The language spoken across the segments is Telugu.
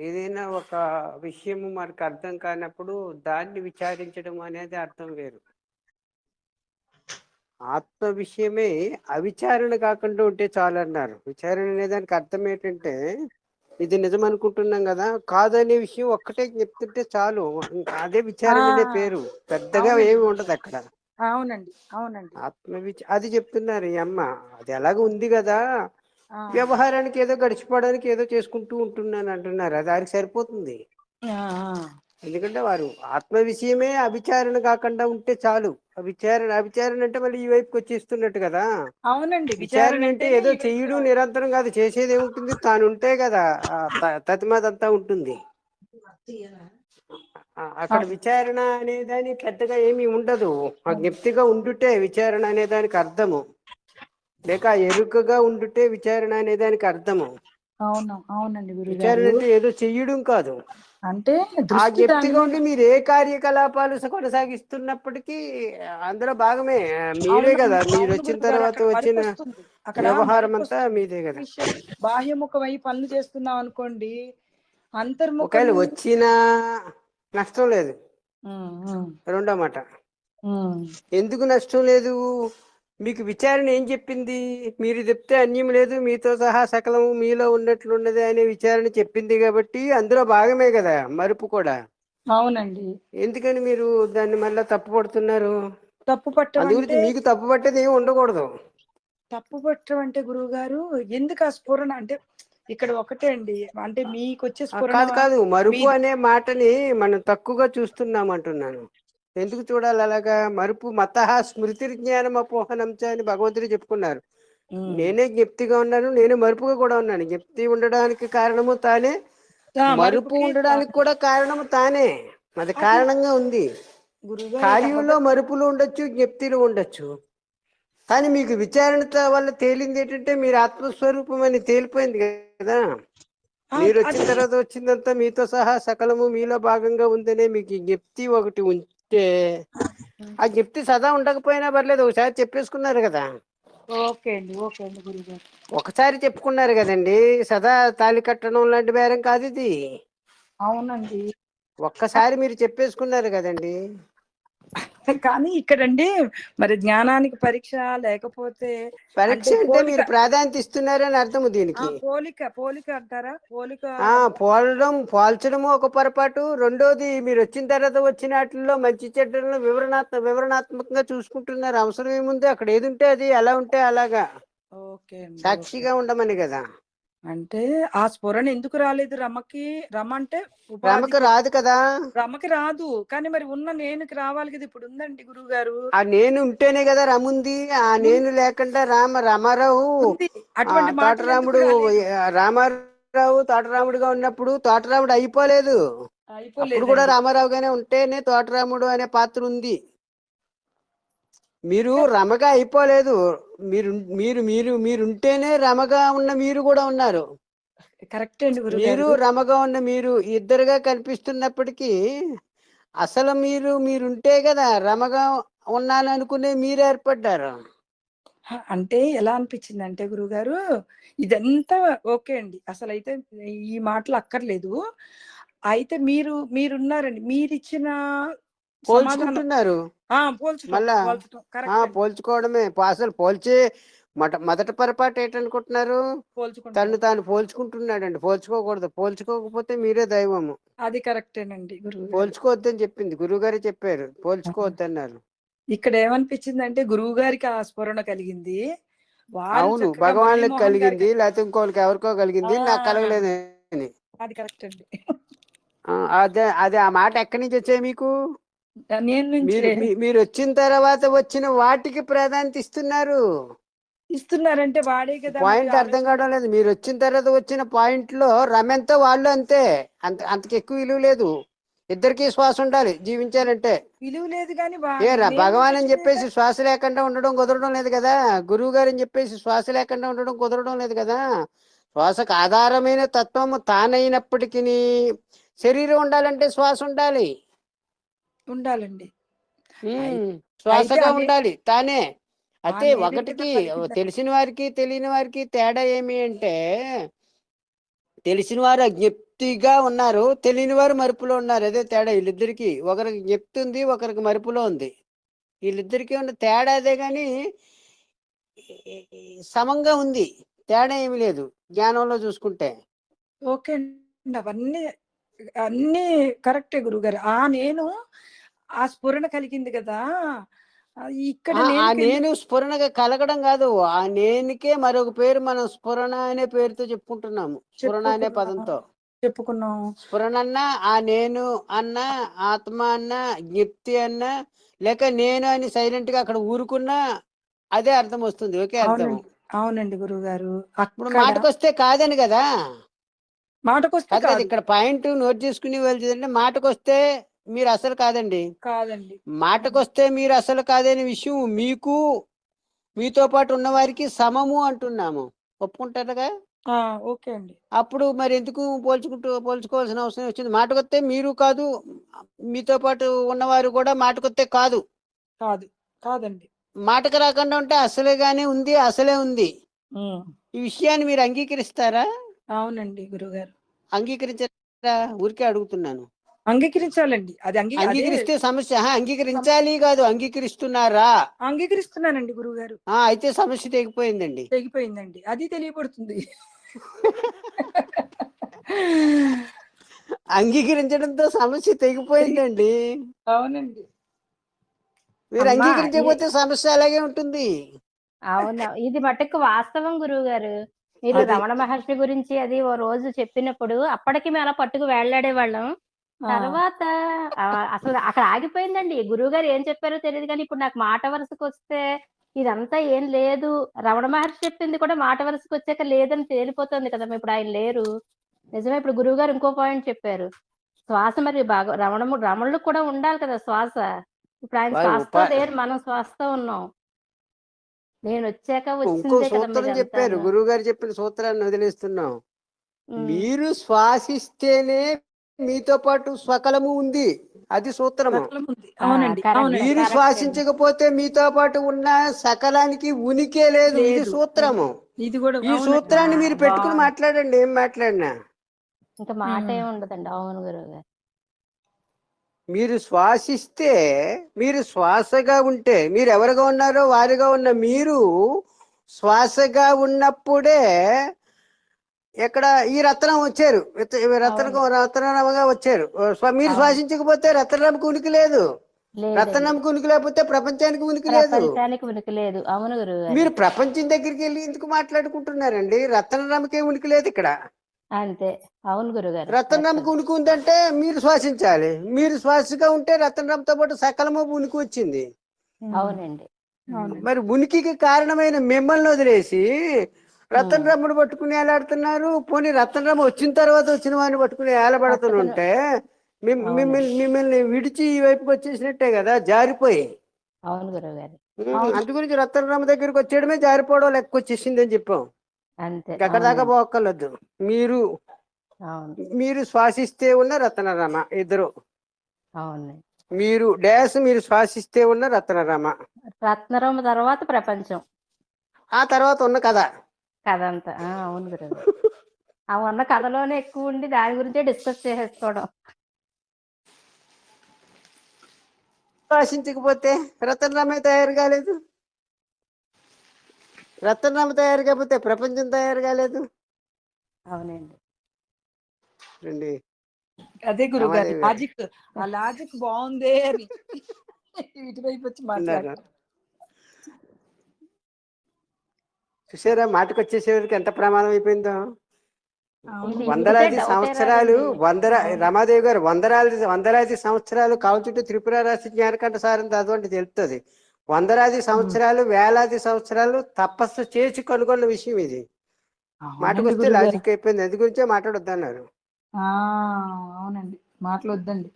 ఏదైనా ఒక విషయము మనకు అర్థం కానప్పుడు దాన్ని విచారించడం అనేది అర్థం వేరు. ఆత్మ విషయమే అవిచారణ కాకుండా ఉంటే చాలు అన్నారు విచారణ అనే దానికి అర్థం ఏంటంటే ఇది నిజం అనుకుంటున్నాం కదా కాదనే విషయం ఒక్కటే చెప్తుంటే చాలు. అదే విచారణ అనే పేరు. పెద్దగా. ఏమి ఉండదు అక్కడ. అవునండి. అవునండి. ఆత్మ అది చెప్తున్నారు ఈ అమ్మ అది ఎలాగ ఉంది కదా వ్యవహారానికి ఏదో గడిచిపోవడానికి ఏదో చేసుకుంటూ ఉంటున్నాను అంటున్నారు. అది దానికి సరిపోతుంది. ఎందుకంటే వారు ఆత్మ విషయమే అవిచారణ కాకుండా ఉంటే చాలు. అవిచారణ అవిచారణ అంటే మళ్ళీ ఈ వైపుకి వచ్చేస్తున్నట్టు కదా. అవునండి విచారణ అంటే ఏదో చెయ్యడు. నిరంతరం కాదు చేసేది ఏముంటుంది? తాను ఉంటే కదా తతిమాదంతా ఉంటుంది. అక్కడ విచారణ అనే దాని పెద్దగా ఏమీ ఉండదు. ఆ జ్ఞప్తిగా ఉండుటే విచారణ అనే దానికి అర్థము. లేక ఎరుకగా ఉండుటే విచారణ అనే దానికి అర్థము. అవును అవునండి విచారణ అంటే ఏదో చెయ్యడం కాదు. అంటే ఆ దాని ఉండి మీరు ఏ కార్యకలాపాలు కొనసాగిస్తున్నప్పటికీ అందులో భాగమే. మీరే కదా మీరు వచ్చిన తర్వాత వచ్చిన వ్యవహారం అంతా. మీదే కదా. బాహ్యముఖమై పనులు చేస్తున్నాం అనుకోండి అంతర్ముఖం వచ్చినా నష్టం లేదు. రెండో మాట. ఎందుకు నష్టం లేదు? మీకు విచారణ ఏం చెప్పింది? మీరు చెప్తే అన్యం లేదు మీతో సహా సకలము మీలో ఉన్నట్లున్నది అనే విచారణ చెప్పింది కాబట్టి అందులో భాగమే కదా మరుపు కూడా. అవునండి. ఎందుకని మీరు దాన్ని మళ్ళా తప్పు పడుతున్నారు? తప్పు పట్టం అందు అంటే గురించి మీకు తప్పు పట్టేది ఏమి ఉండకూడదు. తప్పు పట్టం అంటే గురువు గారు ఎందుకు ఆ స్ఫురణ అంటే ఇక్కడ ఒకటే అండి అంటే మీకు వచ్చే కాదు కాదు మరుపు అనే మాటని మనం తక్కువగా చూస్తున్నాం అంటున్నాను. ఎందుకు చూడాలి అలాగా. మరుపు మత స్మృతి జ్ఞానం అపోహనంచ అని భగవంతుడు చెప్పుకున్నారు. నేనే జ్ఞప్తిగా ఉన్నాను నేను మరుపుగా కూడా ఉన్నాను. జ్ఞప్తి ఉండడానికి కారణము తానే మరుపు ఉండడానికి కూడా కారణము తానే. అది కారణంగా ఉంది. కార్యంలో మరుపులు ఉండొచ్చు జ్ఞప్తిలు ఉండొచ్చు. కానీ మీకు విచారణ వల్ల తేలింది ఏంటంటే మీరు ఆత్మస్వరూపం అని తేలిపోయింది కదా. మీరు వచ్చిన తర్వాత వచ్చిందంతా మీతో సహా సకలము మీలో భాగంగా ఉందనే మీకు జ్ఞప్తి ఒకటి ఉంటే ఆ జ్ఞప్తి సదా ఉండకపోయినా పర్లేదు ఒకసారి చెప్పేసుకున్నారు కదా. ఓకే అండి ఓకే ఒకసారి చెప్పుకున్నారు కదండి సదా తాళి కట్టడం లాంటి బేరం కాదు ఇది. అవునండి. ఒక్కసారి మీరు చెప్పేసుకున్నారు కదండి. కానీ ఇక్కడండి మరి జ్ఞానానికి పరీక్ష లేకపోతే పరీక్ష అంటే మీరు ప్రాధాన్యత ఇస్తున్నారని అర్థము దీనికి. పోలిక పోలిక అంటారా? పోలిక పోలడం పోల్చడము ఒక పొరపాటు. రెండోది మీరు వచ్చిన తర్వాత వచ్చిన వాటిల్లో మంచి చెడ్డలను వివరణాత్మ వివరణాత్మకంగా చూసుకుంటున్నారు. అవసరం ఏముంది అక్కడ ఏది ఉంటే అది ఎలా ఉంటే అలాగా. సాక్షిగా ఉండమని కదా. అంటే ఆ స్ఫురణ ఎందుకు రాలేదు రమకి? రమ అంటే రమకు రాదు కదా. రమకి రాదు. కానీ మరి ఉన్న నేనుకి రావాలి కదా? ఇప్పుడు ఉందండి గురువు గారు ఆ నేను ఉంటేనే కదా రముంది. ఆ నేను లేకుండా రామ రామారావు అటువంటి తోటరాముడు రామారావు తోటరాముడుగా ఉన్నప్పుడు తోటరాముడు అయిపోలేదు. అయిపోలేదు కూడా రామారావుగానే ఉంటేనే తోటరాముడు అనే పాత్ర ఉంది. మీరు రమగా అయిపోలేదు. మీరు మీరు మీరు మీరు ఉంటేనే రమగా ఉన్న మీరు కూడా ఉన్నారు. కరెక్ట్ అండి మీరు రమగా ఉన్న మీరు ఇద్దరుగా కనిపిస్తున్నప్పటికీ అసలు మీరు మీరుంటే కదా రమగా ఉన్నాను అనుకునే మీరు ఏర్పడ్డారు అంటే ఎలా అనిపించింది అంటే గురుగారు ఇదంతా ఓకే అండి. అసలు అయితే ఈ మాటలు అక్కర్లేదు. అయితే మీరు మీరున్నారండి. మీరు ఇచ్చిన సమాధానం పోల్చుకుంటున్నారు. పోల్చుకోవడమే. అసలు పోల్చే మొట మొదటి పొరపాటు ఏంటనుకుంటున్నారు? తను తాను పోల్చుకుంటున్నాడండి. పోల్చుకోకూడదు. పోల్చుకోకపోతే మీరే దైవము. అది కరెక్టేనండి గురువు గారు పోల్చుకోవద్దని చెప్పింది. గురువుగారే చెప్పారు. పోల్చుకోవద్దన్నారు. ఇక్కడ ఏమనిపించింది అంటే గురువు గారికి ఆ స్ఫురణ కలిగింది. అవును. మురళీమోహన్ కలిగింది లేకపోతే ఇంకోళ్ళకి ఎవరికో కలిగింది. నాకు. కలగలేదు అది కరెక్ట్ అండి అదే అదే ఆ మాట ఎక్కడి నుంచి వచ్చాయి మీకు? మీరు వచ్చిన తర్వాత వచ్చిన వాటికి ప్రాధాన్యత ఇస్తున్నారు. ఇస్తున్నారంటే వాడే కదా పాయింట్ అర్థం కావడం లేదు. మీరు వచ్చిన తర్వాత వచ్చిన పాయింట్లో రమెంతో వాళ్ళు అంతే. అంత అంతకు ఎక్కువ విలువ లేదు. ఇద్దరికి శ్వాస ఉండాలి జీవించాలంటే. విలువ లేదు కానీ భగవాన్ అని చెప్పేసి శ్వాస లేకుండా ఉండడం కుదరడం లేదు కదా. గురువు గారు అని చెప్పేసి శ్వాస లేకుండా ఉండడం కుదరడం లేదు కదా. శ్వాసకు ఆధారమైన తత్వము తానైనప్పటికీ శరీరం ఉండాలంటే శ్వాస ఉండాలి. ఉండాలండి. శ్వాసగా ఉండాలి. తానే. అయితే ఒకటికి? తెలిసిన వారికి తెలియని వారికి తేడా ఏమి అంటే తెలిసిన వారు అజ్ఞప్తిగా ఉన్నారు. తెలియని వారు మరుపులో ఉన్నారు. అదే తేడా వీళ్ళిద్దరికి. ఒకరికి జ్ఞప్తి ఉంది ఒకరికి మరుపులో ఉంది. వీళ్ళిద్దరికీ ఉన్న తేడా అదే కానీ సమంగా ఉంది. తేడా ఏమి లేదు. జ్ఞానంలో చూసుకుంటే. ఓకే అవన్నీ అన్నీ కరెక్టే గురుగారు ఆ నేను ఆ స్ఫురణ కలిగింది కదా. ఇక్కడ నేను స్ఫురణగా కలగడం కాదు. ఆ నేనుకే మరొక పేరు మనం స్ఫురణ అనే పేరుతో చెప్పుకుంటున్నాము. స్ఫురణ అనే. పదంతో. చెప్పుకున్నాం స్ఫురణ అన్న ఆ నేను అన్న ఆత్మ అన్న జ్ఞప్తి అన్న లేక నేను అని సైలెంట్గా అక్కడ ఊరుకున్నా అదే అర్థం వస్తుంది. ఒకే అర్థం. అవునండి. గురువు గారు అక్కడ మాటకొస్తే కాదని కదా. మాటకొస్తే ఇక్కడ పాయింట్ నోట్ చేసుకుని వెళ్తుందంటే మాటకొస్తే మీరు అసలు కాదండి. కాదండి. మాటకొస్తే మీరు అసలు కాదనే విషయం మీకు మీతో పాటు ఉన్న వారికి సమము అంటున్నాము. ఒప్పుకుంటారుగా? ఓకే అండి. అప్పుడు మరి ఎందుకు పోల్చుకుంటూ పోల్చుకోవాల్సిన అవసరం వచ్చింది? మాటకొస్తే మీరు కాదు మీతో పాటు ఉన్నవారు కూడా మాటకొస్తే కాదు. కాదు కాదండి. మాటకు రాకుండా ఉంటే అసలేగానే ఉంది అసలే ఉంది. ఈ విషయాన్ని మీరు అంగీకరిస్తారా? అవునండి గురుగారు. అంగీకరించారా? ఊరికే అడుగుతున్నాను. అంగీకరించాలండి. అది అంగీ అదే అంగీకరిస్తే సమస్య. అంగీకరించాలి కాదు అంగీకరిస్తున్నారా? అంగీకరిస్తున్నానండి గురువు గారు ఆ అయితే సమస్య తెగిపోయిందండి. తెగిపోయిందండి. అది తెలియబడుతుంది అంగీకరించడంతో సమస్య తెగిపోయిందండి. అవునండి. మీరు అంగీకరించకపోతే సమస్య అలాగే ఉంటుంది. అవును. ఇది మటుకు వాస్తవం గురువు గారు మీరు. రమణ మహర్షి గురించి అది ఓ రోజు చెప్పినప్పుడు అప్పటికి మేము అలా పట్టుకు వేళ్ళాడే వాళ్ళం తర్వాత అసలు అక్కడ ఆగిపోయిందండి. గురువు గారు ఏం చెప్పారో తెలియదు కానీ ఇప్పుడు నాకు మాట వరుసకు వస్తే ఇదంతా ఏం లేదు. రమణ మహర్షి చెప్పింది కూడా మాట వరుసకు వచ్చాక లేదని తేలిపోతుంది కదా ఇప్పుడు ఆయన లేరు. నిజమే ఇప్పుడు గురువు గారు ఇంకో పాయింట్ చెప్పారు. శ్వాస మరి బాగా రమణము రమణులకు కూడా ఉండాలి కదా శ్వాస. ఇప్పుడు ఆయన శ్వాసతో లేరు మనం శ్వాసతో ఉన్నాం. నేను వచ్చాక వచ్చిందే కదా సూత్రం మీదంతాను. చెప్పారు. గురువు గారు చెప్పిన సూత్రాన్ని వదిలేస్తున్నాం. మీరు శ్వాసిస్తేనే మీతో పాటు స్వకలము ఉంది. అది సూత్రము. మీరు. శ్వాసించకపోతే మీతో పాటు ఉన్న సకలానికి ఉనికే లేదు. ఇది. సూత్రము. ఇది కూడా ఈ. సూత్రాన్ని మీరు పెట్టుకుని. మాట్లాడండి. ఏం మాట్లాడినా? ఇంకా మాట ఉమ్. ఏమి ఉండదండి అవును గురువు గారు. మీరు శ్వాసిస్తే మీరు శ్వాసగా ఉంటే మీరు ఎవరుగా ఉన్నారో వారిగా ఉన్న మీరు శ్వాసగా ఉన్నప్పుడే ఇక్కడ ఈ రత్నం వచ్చారు. రత్నం రత్నరామగా వచ్చారు. మీరు. శ్వాసించకపోతే రత్నరామకు ఉనికి లేదు. రత్నరామకు ఉనికి లేకపోతే ప్రపంచానికి ఉనికి లేదు. ఉనికి లేదు. అవును మీరు ప్రపంచం దగ్గరికి వెళ్ళి ఎందుకు మాట్లాడుకుంటున్నారండి? రత్నరామకే ఉనికి లేదు ఇక్కడ. అంతే. అవును గురువు గారు. రత్నరామకు ఉనికి ఉందంటే మీరు శ్వాసించాలి. మీరు శ్వాసగా ఉంటే రత్నరామతో పాటు సకలము ఉనికి వచ్చింది. అవునండి. అవునండి. మరి ఉనికికి కారణమైన మిమ్మల్ని వదిలేసి రతన్ రమ్మను పట్టుకుని ఏలాడుతున్నారు. పోనీ రతన్ రమ్మ వచ్చిన తర్వాత వచ్చిన వాడిని పట్టుకుని ఏలబడుతుంటే. మిమ్మల్ని మిమ్మల్ని విడిచి ఈ వైపుకి వచ్చేసినట్టే కదా జారిపోయి. అవును గురువు గారు ఉమ్, అందు గురించి రతన్ రమ్మ దగ్గరికి వచ్చేయడమే జారిపోవడం లెక్క వచ్చేసింది అని చెప్పాం. అంతే. అక్కడ దాకా. పోక్కర్లేదు. మీరు మీరు శ్వాసిస్తే ఉన్న రతనరామ ఇద్దరు. అవును. మీరు డాష్ మీరు శ్వాసిస్తే ఉన్న రతనరామ రత్నరమ తర్వాత ప్రపంచం. ఆ తర్వాత ఉన్న కథ. కథ అంతా ఆ, అవును గారు. ఆ ఉన్న కథలోనే ఎక్కువ ఉండి దాని గురించే డిస్కస్ చేసేసుకోవడం. శ్వాసించకపోతే రతనరామే తయారు కాలేదు. రతనరామ తయారు కాకపోతే ప్రపంచం తయారు కాలేదు. అవునండి. రండి అదే గురువు గారు. లాజిక్ ఆ లాజిక్ బాగుందే అని. ఇటువైపు వచ్చి మాట్లాడారు అన్నారు. చూసారా? మాటకు వచ్చేసేవరికి ఎంత ప్రమాదం అయిపోయిందో? వందలాది సంవత్సరాలు అవును. రమాదేవి గారు వందలాది వందలాది సంవత్సరాలు కావు చుట్టూ త్రిపుర రాశి జ్ఞానకంఠ సారం అటువంటి తెలుస్తుంది వందలాది సంవత్సరాలు వేలాది సంవత్సరాలు తపస్సు చేసి కనుగొన్న విషయం ఇది. మాటకు వస్తే. లాజిక్ అయిపోయింది. అది గురించే మాట్లాడొద్దన్నారు. అవునండి. మాటలు వద్దండి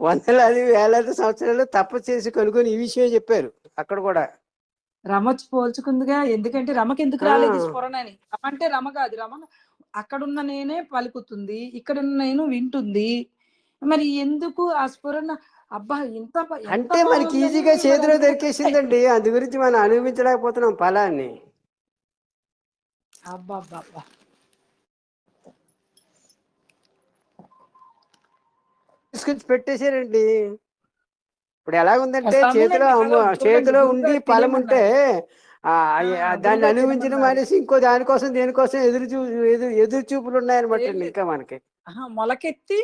వందలాది వేలాది సంవత్సరాలు తపస్సు చేసి కనుగొని ఈ విషయం చెప్పారు. అక్కడ కూడా రమ పోల్చుకుందిగా ఎందుకంటే రమకి ఎందుకు రాలేదు స్ఫురణ అని అంటే రమ కాదు. రమ అక్కడున్న నేనే పలుకుతుంది ఇక్కడున్న నేను వింటుంది. మరి ఎందుకు ఆ స్ఫురణ? అబ్బా ఇంత అంటే మనకి ఈజీగా చేతిలో దొరికేసిందండి. అందు గురించి మనం అనుభవించలేకపోతున్నాం ఫలాన్ని. అబ్బా అబ్బా పెట్టేశారండి. ఇప్పుడు ఎలా ఉందంటే అసలు చేతిలో చేతిలో ఉండి ఫలం ఉంటే దాన్ని అనుభవించడం. అనేసి ఇంకో దానికోసం దేనికోసం ఎదురు చూ ఎదురు ఎదురు చూపులు ఉన్నాయన్నమాట. ఇంకా మనకి మొలకెత్తి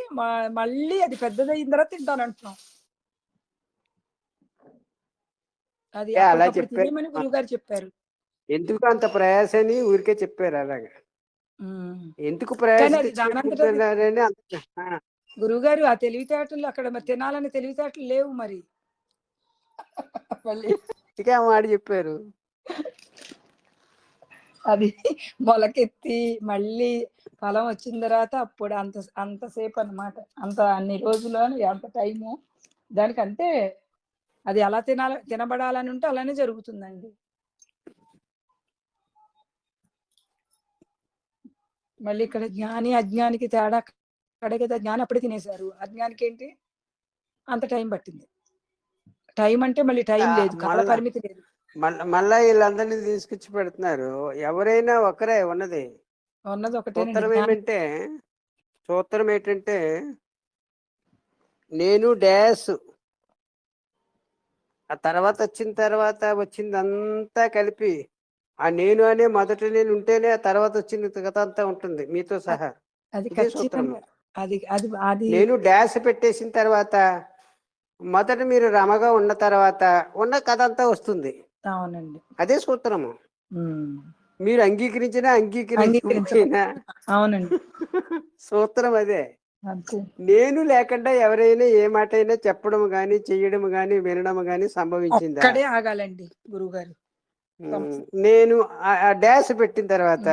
మళ్ళీ అది పెద్దదైన తర్వాత తింటాను అంటున్నాం అది అలా చెప్పారు. చెప్పారు ఎందుకు అంత ప్రయాస అని ఊరికే చెప్పారు అలాగా. ఎందుకు ప్రయాస అంత ఆ, తెలివితేటలు అక్కడ మరి తినాలని తెలివితేటలు లేవు మరి. మళ్ళీ ఆ మాట చెప్పారు. అది మొలకెత్తి మళ్ళీ ఫలం వచ్చిన తర్వాత అప్పుడు అంత అంతసేపు అన్నమాట. అంత అన్ని రోజులు అంత టైము? దానికి అంతే అది ఎలా తినాల తినబడాలని ఉంటే అలానే జరుగుతుందండి. మళ్ళీ ఇక్కడ జ్ఞాని అజ్ఞానికి తేడా అక్కడే కదా జ్ఞాని అప్పుడే తినేశారు. అజ్ఞానికి ఏంటి అంత టైం పట్టింది. టైం అంటే మళ్ళీ టైం లేదు. కాల పరిమితి లేదు. మళ్ళా వీళ్ళందరినీ తీసుకొచ్చి పెడుతున్నారు. ఎవరైనా ఒకరే ఉన్నది. ఉన్నది ఒకటేనండి సూత్రం జ్ఞానం. ఏమంటే సూత్రం ఏంటంటే నేను డాష్ ఆ తర్వాత వచ్చిన తర్వాత వచ్చింది అంతా కలిపి ఆ నేను అనే మొదట నేను ఉంటేనే ఆ తర్వాత వచ్చిన కథ అంతా ఉంటుంది. మీతో సహా. అది సూత్రం. అది అది అది నేను డాష్ పెట్టేసిన తర్వాత మొదట మీరు రమగా ఉన్న తర్వాత ఉన్న కథ అంతా వస్తుంది. అవునండి. అదే సూత్రము. మీరు అంగీకరించినా అంగీకరించకపోయినా అవునండి. సూత్రం అదే. నేను లేకుండా ఎవరైనా ఏ మాట అయినా చెప్పడం గాని చెయ్యడం గాని వినడం గాని సంభవించిందా? ఆగాలండి గురువు గారు నేను డాష్ పెట్టిన తర్వాత.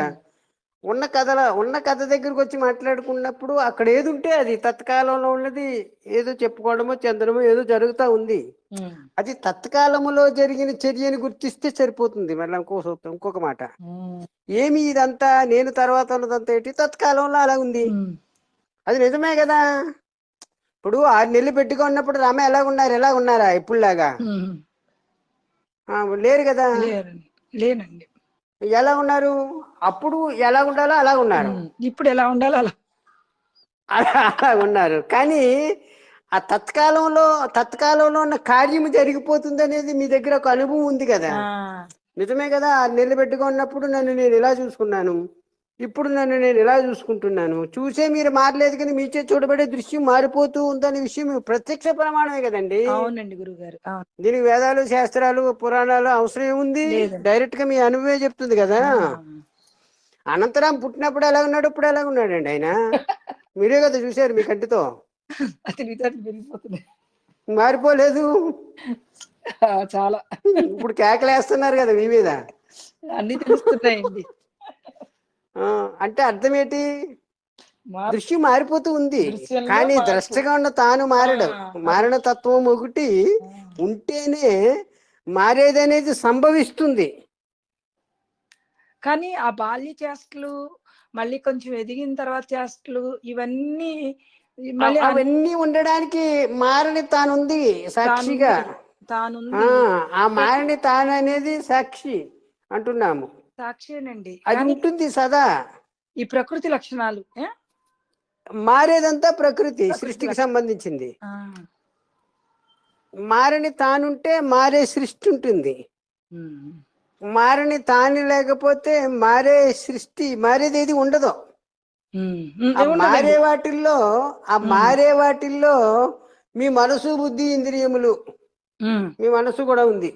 ఉన్న కథల ఉన్న కథ దగ్గరకు వచ్చి మాట్లాడుకున్నప్పుడు అక్కడ ఏది ఉంటే అది తత్కాలంలో ఉన్నది ఏదో చెప్పుకోవడమో చెందడమో ఏదో జరుగుతూ ఉంది. అది తత్కాలములో జరిగిన చర్యని గుర్తిస్తే సరిపోతుంది. మళ్ళీ ఇంకో సూత్రం ఇంకొక మాట. ఏమి ఇదంతా? నేను తర్వాత ఉన్నదంతా ఏంటి? తత్కాలంలో అలా ఉంది. అది నిజమే కదా? ఇప్పుడు ఆరు నెలలు పెట్టుకున్నప్పుడు రామ ఎలా ఉన్నారు ఎలా ఉన్నారా ఇప్పుడులాగా లేరు కదా? లేనండి. ఎలా ఉన్నారు? అప్పుడు ఎలా ఉండాలో అలా ఉన్నారు. ఇప్పుడు ఎలా ఉండాలో అలా. అలా ఉన్నారు. కానీ ఆ తత్కాలంలో తత్కాలంలో ఉన్న కార్యము జరిగిపోతుంది అనేది మీ దగ్గర ఒక అనుభవం ఉంది కదా. నిజమే కదా పెట్టుకున్నప్పుడు నన్ను నేను ఇలా చూసుకున్నాను. ఇప్పుడు నన్ను నేను ఇలా చూసుకుంటున్నాను? చూసే మీరు మారలేదు కానీ మీచే చూడబడే దృశ్యం మారిపోతూ ఉందనే విషయం ప్రత్యక్ష ప్రమాణమే కదండి. అవునండి గురువు గారు అవును. దీనికి వేదాలు శాస్త్రాలు పురాణాలు అవసరం ఏముంది. డైరెక్ట్గా మీ అనుభవే చెప్తుంది కదా. అనంతరం పుట్టినప్పుడు ఎలా ఉన్నాడు? ఇప్పుడు ఎలా ఉన్నాడండి ఆయన? మీరే కదా చూశారు మీ కంటితో. మారిపోలేదు. చాలా. ఇప్పుడు కేకలేస్తున్నారు కదా మీ మీద. అన్ని తెలుస్తున్నాయండి. అంటే అర్థం ఏంటి దృశ్యం మారిపోతూ ఉంది. కానీ. ద్రష్టగా ఉన్న తాను మారడు. ఆ, మారణ తత్వం ఒకటి ఉంటేనే మారేది అనేది సంభవిస్తుంది. కానీ ఆ బాల్య చేష్టలు మళ్ళీ కొంచెం ఎదిగిన తర్వాత చేష్టలు ఇవన్నీ మళ్ళీ అవ- అవన్నీ ఉండడానికి మారని తానుంది సాక్షిగా. తానుంది. ఆ ఆ మారని తాను అనేది సాక్షి అంటున్నాము. సాక్షేనండి. అది ఉంటుంది సదా. ఈ ప్రకృతి లక్షణాలు? మారేదంతా ప్రకృతి సృష్టికి సంబంధించింది. మారని తానుంటే మారే సృష్టి ఉంటుంది. మారని తాను లేకపోతే మారే సృష్టి మారేది ఏది ఉండదు. మారే వాటిల్లో ఆ మారే వాటిల్లో మీ మనసు బుద్ధి ఇంద్రియములు. మీ మనసు కూడా ఉంది.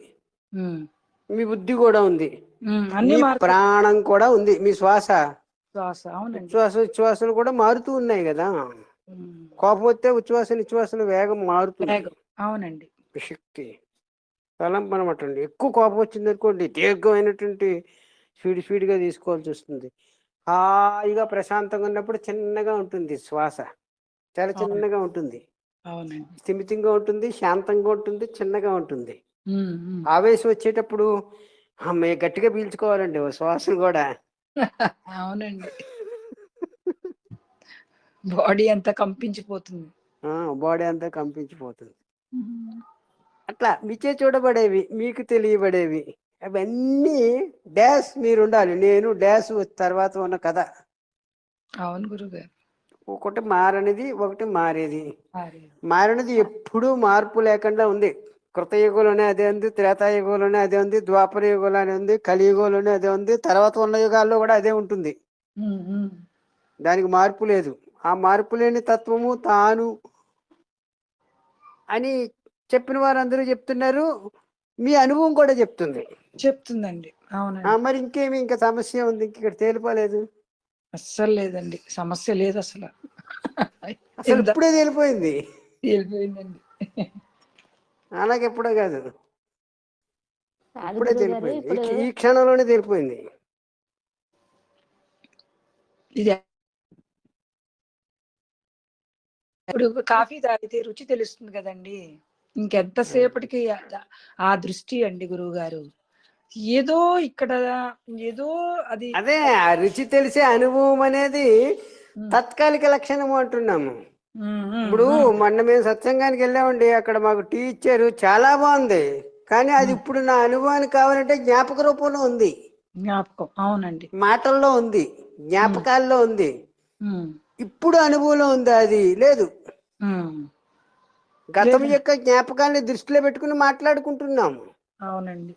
మీ బుద్ధి కూడా ఉంది. మీ ప్రాణం కూడా ఉంది మీ శ్వాస. శ్వాస అవునండి. ఉచ్ఛ్వాస ఉచ్ఛ్వాసలు కూడా మారుతూ ఉన్నాయి కదా. కోపం వస్తే ఉచ్ఛ్వాస నిశ్వాసల వేగం మారుతుంది. అవునండి. శక్తి. తలంపు అనమాట అండి ఎక్కువ కోపం వచ్చింది అనుకోండి దీర్ఘమైనటువంటి స్పీడ్ స్పీడ్గా తీసుకోవాల్సి వస్తుంది. హాయిగా ప్రశాంతంగా ఉన్నప్పుడు చిన్నగా ఉంటుంది శ్వాస. చాలా. చిన్నగా ఉంటుంది. స్థిమితంగా ఉంటుంది శాంతంగా ఉంటుంది చిన్నగా ఉంటుంది. ఆవేశం వచ్చేటప్పుడు అమ్మాయి గట్టిగా పీల్చుకోవాలండి శ్వాసను కూడా. అవునండి. బాడీ అంతా కంపించిపోతుంది. బాడీ అంతా కంపించిపోతుంది. అట్లా మీచే చూడబడేవి మీకు తెలియబడేవి అవన్నీ డాష్ మీరు ఉండాలి నేను డాష్ తర్వాత ఉన్న కథ. అవును గురుగారు. ఒకటి మారనిది ఒకటి మారేది. మరి మారినది ఎప్పుడూ మార్పు లేకుండా ఉంది. కృతయుగంలోనే అదే ఉంది త్రేతాయుగంలోనే అదే ఉంది ద్వాపర యుగంలోనే ఉంది కలియుగంలోనే అదే ఉంది తర్వాత ఉన్న యుగాల్లో కూడా అదే ఉంటుంది. దానికి మార్పు లేదు. ఆ మార్పు లేని తత్వము తాను అని చెప్పిన వారందరూ చెప్తున్నారు. మీ అనుభవం కూడా చెప్తుంది. చెప్తుందండి. ఆ, అవునండి మరి ఇంకేమి ఇంకా సమస్య ఉంది? ఇంక ఇక్కడ తేలిపోలేదు. అస్సలు లేదండి. సమస్య లేదు అసలు. అసలు ఇప్పుడే తేలిపోయింది. వెళ్ళిపోయిందండి అలాగే ఎప్పుడో కాదు ఇప్పుడే తేలిపోయింది. ఈ- క్షణంలోనే తేలిపోయింది. ఇది ఇప్పుడు కాఫీ తాగితే రుచి తెలుస్తుంది కదండి. ఇంకెంతసేపటికి ఆ- ఆ దృష్టి అండి గురువు గారు ఏదో ఇక్కడ ఏదో అది అదే ఆ రుచి తెలిసే అనుభవం అనేది తాత్కాలిక లక్షణము అంటున్నాము. ఇప్పుడు. మొన్న మేము సత్సంగానికి వెళ్ళామండి. అక్కడ మాకు టీ ఇచ్చారు. చాలా బాగుంది. కానీ అది ఇప్పుడు నా అనుభవానికి కావాలంటే జ్ఞాపక రూపంలో ఉంది. జ్ఞాపకం. అవునండి. మాటల్లో ఉంది. జ్ఞాపకాల్లో ఉంది. ఇప్పుడు అనుభవంలో ఉంది అది? లేదు. గతం. యొక్క జ్ఞాపకాన్ని దృష్టిలో పెట్టుకుని మాట్లాడుకుంటున్నాము. అవునండి.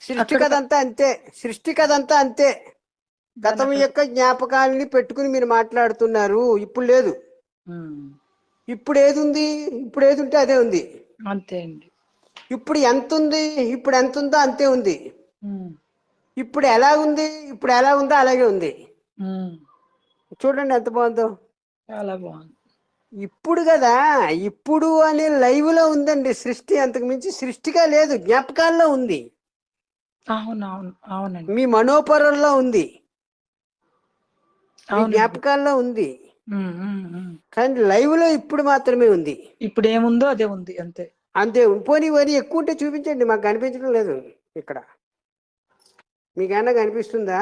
సృష్టి కథ అంతా అంతే. సృష్టి కథ అంతా. అంతే గతం యొక్క జ్ఞాపకాలని పెట్టుకుని మీరు మాట్లాడుతున్నారు. ఇప్పుడు లేదు. ఇప్పుడు ఏది ఉంది ఇప్పుడు ఏది ఉంటే అదే ఉంది. అంతే అండి. ఇప్పుడు ఎంత ఉంది ఇప్పుడు ఎంత ఉందో అంతే ఉంది. ఇప్పుడు ఎలా ఉంది? ఇప్పుడు ఎలా ఉందో అలాగే ఉంది. చూడండి ఎంత బాగుందో. చాలా బాగుంది. ఇప్పుడు కదా ఇప్పుడు అనే లైవ్లో ఉందండి సృష్టి. అంతకు మించి సృష్టిగా లేదు జ్ఞాపకాల్లో ఉంది. అవును అవును అవునండి. మీ మనోపరంలో ఉంది. జ్ఞాపకాల్లో ఉంది. కానీ లైవ్లో ఇప్పుడు మాత్రమే ఉంది ఇప్పుడు ఏముందో అదే ఉంది అంతే అంతే పోనీ వరి ఎక్కువ ఉంటే చూపించండి మాకు కనిపించడం లేదు ఇక్కడ మీకేమన్నా కనిపిస్తుందా.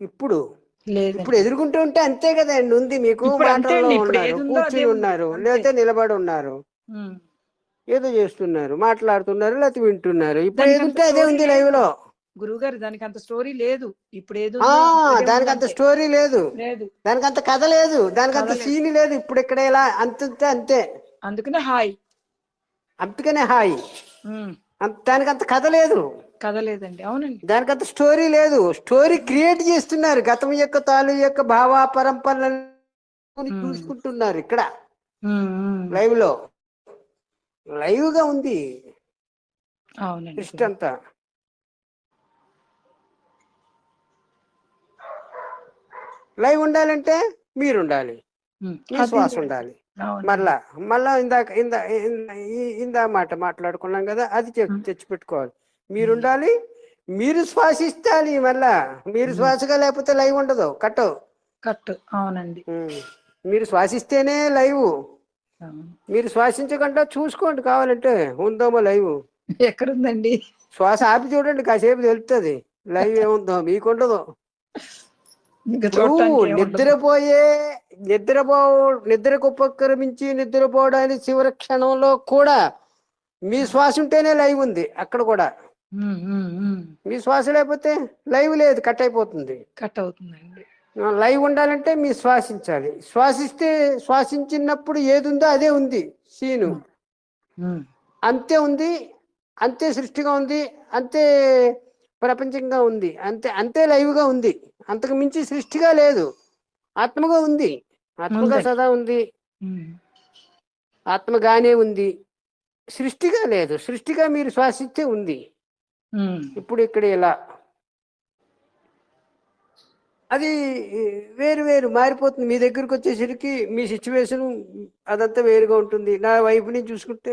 ఇప్పుడు ఇప్పుడు ఎదుర్కొంటూ ఉంటే అంతే కదండి ఉంది మీకు కూర్చుని. ఉన్నారు. లేకపోతే నిలబడి ఉన్నారు. ఏదో చేస్తున్నారు మాట్లాడుతున్నారు లేకపోతే వింటున్నారు ఇప్పుడు దానికి ఏది అంత ఉంటే అదే ఉంది. లైవ్లో గురువుగారు దానికి అంత స్టోరీ లేదు. ఇప్పుడు ఏదో దానికి అంత స్టోరీ లేదు. లేదు. దానికి అంత కథ లేదు. దానికి అంత. సీన్ లేదు. ఇప్పుడు ఇక్కడ ఇలా అంత అంతే. అందుకనే హాయ్. అందుకనే హాయ్. దానికి అంత కథ లేదు. కథ లేదండి. అవునండి. దానికి అంత స్టోరీ లేదు. స్టోరీ క్రియేట్ చేస్తున్నారు. గతం యొక్క తాలు యొక్క భావ పరంపరలను Hmm. చూసుకుంటున్నారు ఇక్కడ. లైవ్లో. లైవ్గా ఉంది. అవునండి. సృష్టి అంతా. లైవ్ ఉండాలంటే మీరు ఉండాలి. మీ అది శ్వాస ఉండాలి. మరలా మళ్ళా ఇందాక ఇందా ఇందా- మాట మాట్లాడుకున్నాం కదా అది. తెచ్చిపెట్టుకోవాలి. మీరు ఉండాలి మీరు శ్వాసిస్తాలి మళ్ళా మీరు. శ్వాసగా లేకపోతే లైవ్ ఉండదు కట్ కట్ అవునండి. మీరు శ్వాసిస్తేనే లైవ్. మీరు శ్వాసించకుండా చూసుకోండి కావాలంటే ఉందామో లైవ్. ఎక్కడుందండి? శ్వాస ఆపి చూడండి కాసేపు తెలుస్తుంది లైవ్ ఏముందో మీకు ఉండదు ఇంకా ఇప్పుడు చూడటానికి ఏముండదు. నిద్రపోయే నిద్రపో నిద్రకు ఉపక్రమించి నిద్రపోవడానికి చివరి క్షణంలో కూడా మీ శ్వాస ఉంటేనే లైవ్ ఉంది అక్కడ కూడా. మీ శ్వాస లేకపోతే లైవ్ లేదు కట్ అయిపోతుంది. కట్ అవుతుందండి. ఆ, లైవ్ ఉండాలంటే మీ శ్వాసించాలి. శ్వాసిస్తే శ్వాసించినప్పుడు ఏది ఉందో అదే ఉంది సీను. అంతే ఉంది అంతే సృష్టిగా ఉంది అంతే ప్రపంచంగా ఉంది అంతే అంతే లైవ్గా ఉంది. అంతకు మించి సృష్టిగా లేదు. ఆత్మగా ఉంది. ఆత్మగా. సదా ఉంది. ఆత్మగానే ఉంది. సృష్టిగా లేదు. సృష్టిగా మీరు శ్వాసిస్తే ఉంది. ఇప్పుడు ఇక్కడ ఇలా అది వేరు వేరు మారిపోతుంది. మీ దగ్గరకు వచ్చేసరికి మీ సిచ్యువేషన్ అదంతా వేరుగా ఉంటుంది. నా వైపు నుంచి చూసుకుంటే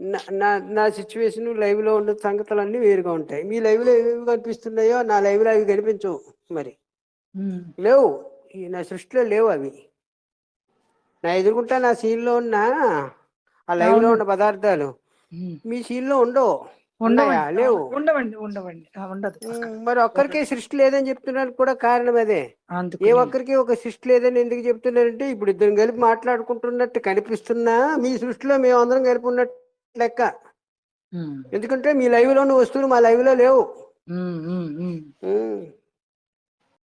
నా నా నా సిచ్యువేషన్ లైవ్లో ఉన్న సంగతులన్నీ వేరుగా ఉంటాయి. మీ లైవ్లో ఏవి కనిపిస్తున్నాయో నా లైవ్లో అవి కనిపించవు మరి. లేవు. నా సృష్టిలో లేవు అవి. నా ఎదుర్కొంటా నా సీన్లో ఉన్న ఆ లైవ్లో. ఉన్న పదార్థాలు. మీ సీన్లో ఉండవు. ఉన్నాయా? లేవు. ఉండవండి ఉండవండి. ఉండదు. మరి ఒక్కరికే సృష్టి లేదని చెప్తున్నాను కూడా కారణం అదే. ఏ ఒక్కరికి ఒక సృష్టి లేదని ఎందుకు చెప్తున్నారంటే ఇప్పుడు ఇద్దరు కలిపి మాట్లాడుకుంటున్నట్టు కనిపిస్తున్నా మీ సృష్టిలో మేము అందరం కలిపి ఉన్నట్టు లెక్క. ఎందుకంటే మీ లైవ్లో ఉన్న వస్తువులు మా లైవ్. లో లేవు